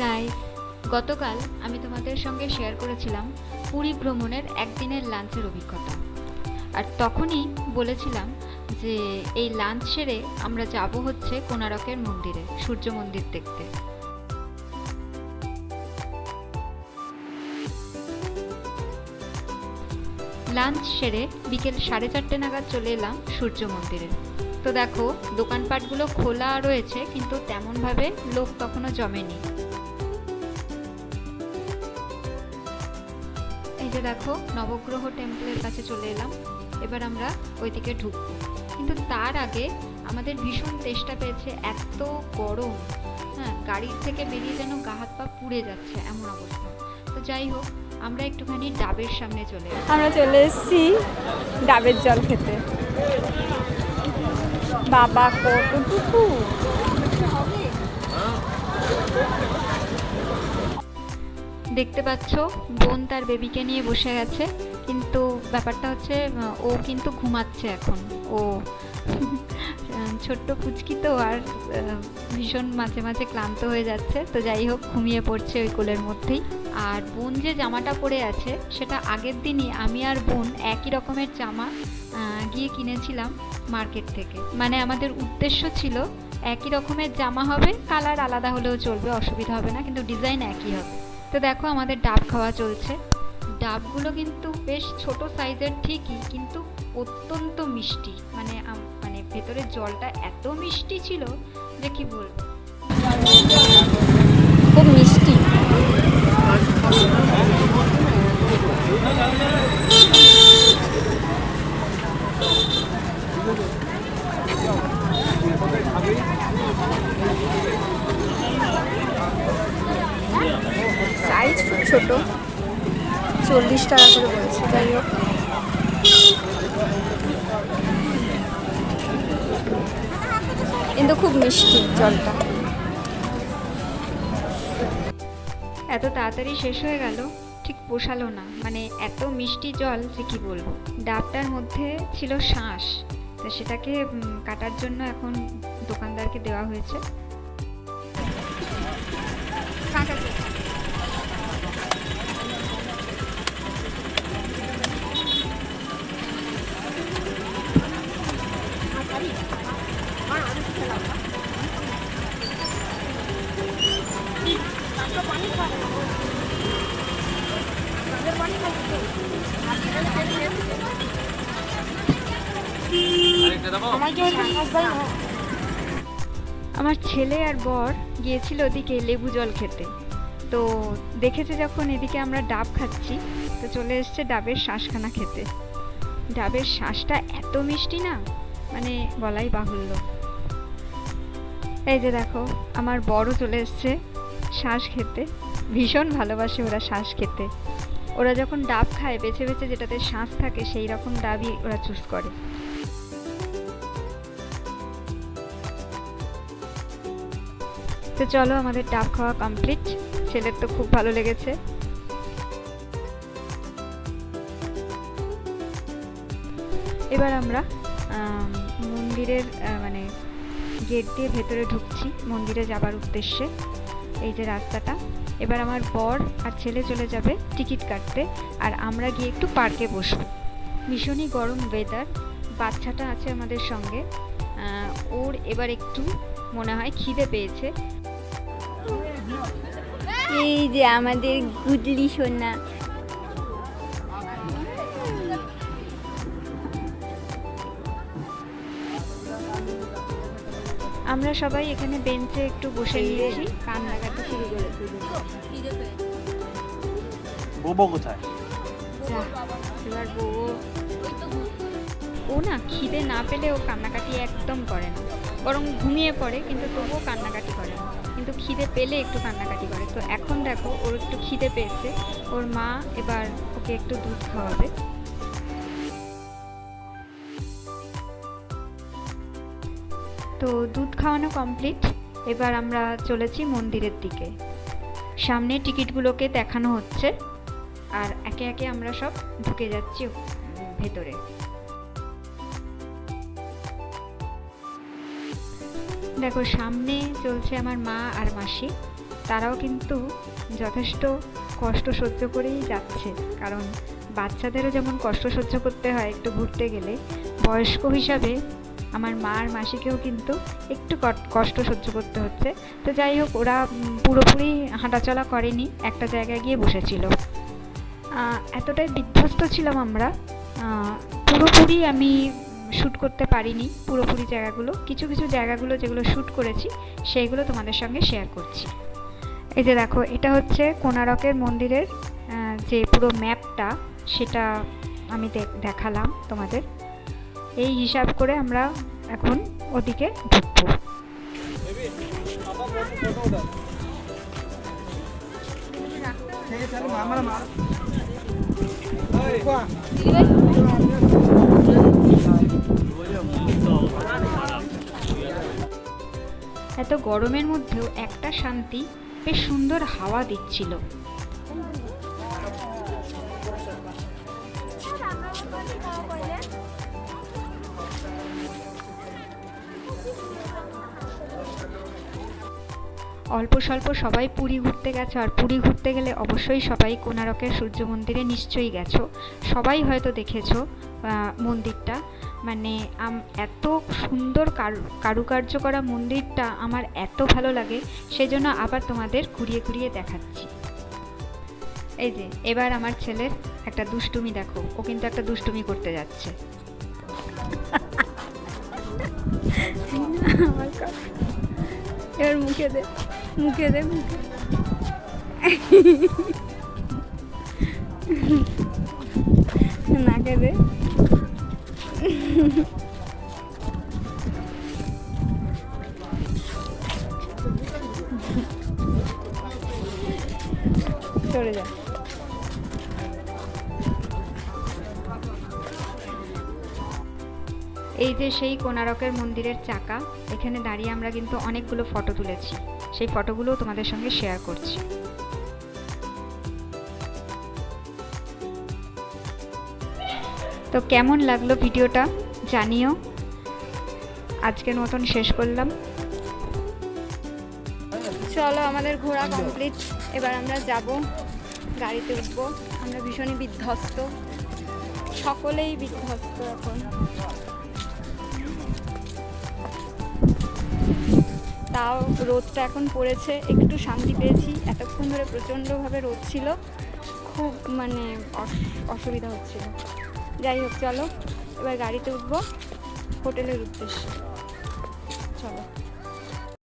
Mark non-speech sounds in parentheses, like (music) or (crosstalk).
Guys গতকাল আমি তোমাদের সঙ্গে শেয়ার করেছিলাম পুরী ভ্রমণের একদিনের লাঞ্চের অভিজ্ঞতা। আর তখনই বলেছিলাম যে এই লাঞ্চ সেরে আমরা যাব হচ্ছে কোনারকের মন্দিরে, সূর্য মন্দির দেখতে। লাঞ্চ সেরে বিকেল সাড়ে চারটে নাগাদ চলে এলাম সূর্য মন্দিরে। তো দেখো, দোকানপাটগুলো খোলা রয়েছে, কিন্তু তেমনভাবে লোক তখনও জমেনি। যে দেখো নবগ্রহ টেম্পলের কাছে চলে এলাম। এবার আমরা ওইদিকে ঢুকবো। কিন্তু তার আগে আমাদের ভীষণ তেষ্টা পেয়েছে এত গরম। হ্যাঁ গাড়ির থেকে বেরিয়ে যেন গা হাত পা পুড়ে যাচ্ছে এমন অবস্থা। তো যাই হোক আমরা একটুখানি ডাবের সামনে চলে এলাম। আমরা চলে এসেছি ডাবের জল খেতে। বাবা কতটুকু দেখতে পাচ্ছ, বোন তার বেবিকে নিয়ে বসে গেছে, কিন্তু ব্যাপারটা হচ্ছে, ও কিন্তু ঘুমাচ্ছে এখন। ও (laughs) ছোট্ট পুচকি তো, আর ভীষণ মাঝে মাঝে ক্লান্ত হয়ে যাচ্ছে। তো যাই হোক, ঘুমিয়ে পড়ছে ওই কোলের মধ্যেই। আর বোন যে জামাটা পরে আছে, সেটা আগের দিনই আমি আর বোন একই রকমের জামা গিয়ে কিনেছিলাম মার্কেট থেকে। মানে আমাদের উদ্দেশ্য ছিল, একই রকমের জামা হবে, কালার আলাদা হলেও চলবে, অসুবিধা হবে না, কিন্তু ডিজাইন একই হবে। তো দেখো আমাদের ডাব খাওয়া চলছে। ডাবগুলো কিন্তু বেশ ছোট সাইজের ঠিকই, কিন্তু অত্যন্ত মিষ্টি। মানে মানে ভেতরের জলটা এত মিষ্টি ছিল যে কি বলব খুব মিষ্টি সাইজ খুব ছোট। চল্লিশ টাকা করে বলছে, যাই হোক। কিন্তু খুব মিষ্টি জলটা। এত তাড়াতাড়ি শেষ হয়ে গেল, ঠিক পোষালো না। মানে এত মিষ্টি জল যে কি বলব? ডাবটার মধ্যে ছিল শাঁস, তো সেটাকে কাটার জন্য এখন দোকানদারকে দেওয়া হয়েছে। আমার ছেলে আর বর গিয়েছিল ওদিকে লেবু জল খেতে। তো দেখেছে যখন এদিকে আমরা ডাব খাচ্ছি, তো চলে এসছে ডাবের শ্বাসখানা খেতে। ডাবের শ্বাসটা এত মিষ্টি না মানে বলাই বাহুল্য। এই যে দেখো, আমার বড় চলে এসছে। শ্বাস খেতে। ভীষণ ভালোবাসে ওরা শ্বাস খেতে। ওরা যখন ডাব খায়, বেছে বেছে যেটাতে শ্বাস থাকে, সেই রকম ডাবই ওরা চুজ করে। তো চলো আমাদের ডাব খাওয়া কমপ্লিট ছেলের তো খুব ভালো লেগেছে। এবার আমরা মন্দিরের মানে গেট দিয়ে ভেতরে ঢুকছি, মন্দিরে যাবার উদ্দেশ্যে। এই যে রাস্তাটা। এবার আমার বর আর ছেলে চলে যাবে টিকিট কাটতে আর আমরা গিয়ে একটু পার্কে বসব। ভীষণই গরম ওয়েদার বাচ্চাটা আছে আমাদের সঙ্গে। ওর এবার একটু মনে হয় খিদে পেয়েছে। এই যে আমাদের গুডলি সোনা। আমরা সবাই এখানে বেঞ্চে একটু বসে নিয়েছি কান্নাকাটি শুরু করেছি। বোবো কোথায়? এবার বউ ও না খিদে না পেলে ও কান্নাকাটি একদম করে না। বরং ঘুমিয়ে পড়ে কিন্তু তবুও কান্নাকাটি করে। না কিন্তু খিদে পেলে একটু কান্নাকাটি করে। তো এখন দেখো ওর একটু খিদে পেয়েছে। ওর মা এবার ওকে একটু দুধ খাওয়াবে। তো দুধ খাওয়ানো কমপ্লিট এবার আমরা চলেছি মন্দিরের দিকে। সামনে টিকিটগুলোকে দেখানো হচ্ছে। আর একে একে আমরা সব ঢুকে যাচ্ছি ভেতরে। দেখো, সামনে চলছে আমার মা আর মাসি। তারাও কিন্তু যথেষ্ট কষ্ট সহ্য করেই যাচ্ছে। কারণ বাচ্চাদেরও যেমন কষ্ট সহ্য করতে হয় একটু ঘুরতে গেলে, বয়স্ক হিসাবে আমার মা আর মাসিকেও কিন্তু একটু কট- কষ্ট সহ্য করতে হচ্ছে। তো যাই হোক, ওরা পুরোপুরি হাঁটাচলা করেনি, একটা জায়গায় গিয়ে বসেছিল। এতটাই বিধ্বস্ত ছিলাম আমরা পুরোপুরি আমি শ্যুট করতে পারিনি, পুরোপুরি জায়গাগুলো। কিছু কিছু জায়গাগুলো যেগুলো শ্যুট করেছি, সেইগুলো তোমাদের সঙ্গে শেয়ার করছি। এই যে দেখো, এটা হচ্ছে কোনারকের মন্দিরের যে পুরো ম্যাপটা, সেটা আমি দেখালাম তোমাদের। এই হিসাব করে আমরা এখন ওদিকে ঢুকবো। এত গরমের মধ্যেও একটা শান্তি, বেশ সুন্দর হাওয়া দিচ্ছিল। অল্প স্বল্প সবাই পুরী ঘুরতে গেছো আর পুরী ঘুরতে গেলে অবশ্যই সবাই কোনারকের সূর্য মন্দিরে নিশ্চয়ই গেছো। সবাই হয়তো দেখেছ মন্দিরটা। মানে এত সুন্দর কারু, কারুকার্য করা মন্দিরটা আমার এত ভালো লাগে, সেজন্য আবার তোমাদের ঘুরিয়ে ঘুরিয়ে দেখাচ্ছি। এই যে, এবার আমার ছেলের একটা দুষ্টুমি দেখো, ও কিন্তু একটা দুষ্টুমি করতে যাচ্ছে। (laughs) এবার মুখে দে। মুখে দে মুখে নাকে দে। চলে যা। এই যে সেই কোনারকের মন্দিরের চাকা, এখানে দাঁড়িয়ে আমরা কিন্তু অনেকগুলো ফটো তুলেছি। সেই ফটোগুলো তোমাদের সঙ্গে শেয়ার করছি। তো কেমন লাগল ভিডিওটা জানিও। আজকের মতন শেষ করলাম। চলো আমাদের ঘোরা কমপ্লিট এবার আমরা যাব গাড়িতে উঠবো। আমরা ভীষণই বিধ্বস্ত। সকলেই বিধ্বস্ত এখন। তাও রোদটা এখন পড়েছে, একটু শান্তি পেয়েছি। এতক্ষণ ধরে প্রচণ্ডভাবে রোদ ছিল, খুব মানে অস- অসুবিধা হচ্ছিল। যাই হোক, চলো, এবার গাড়িতে উঠবো, হোটেলের উদ্দেশ্যে।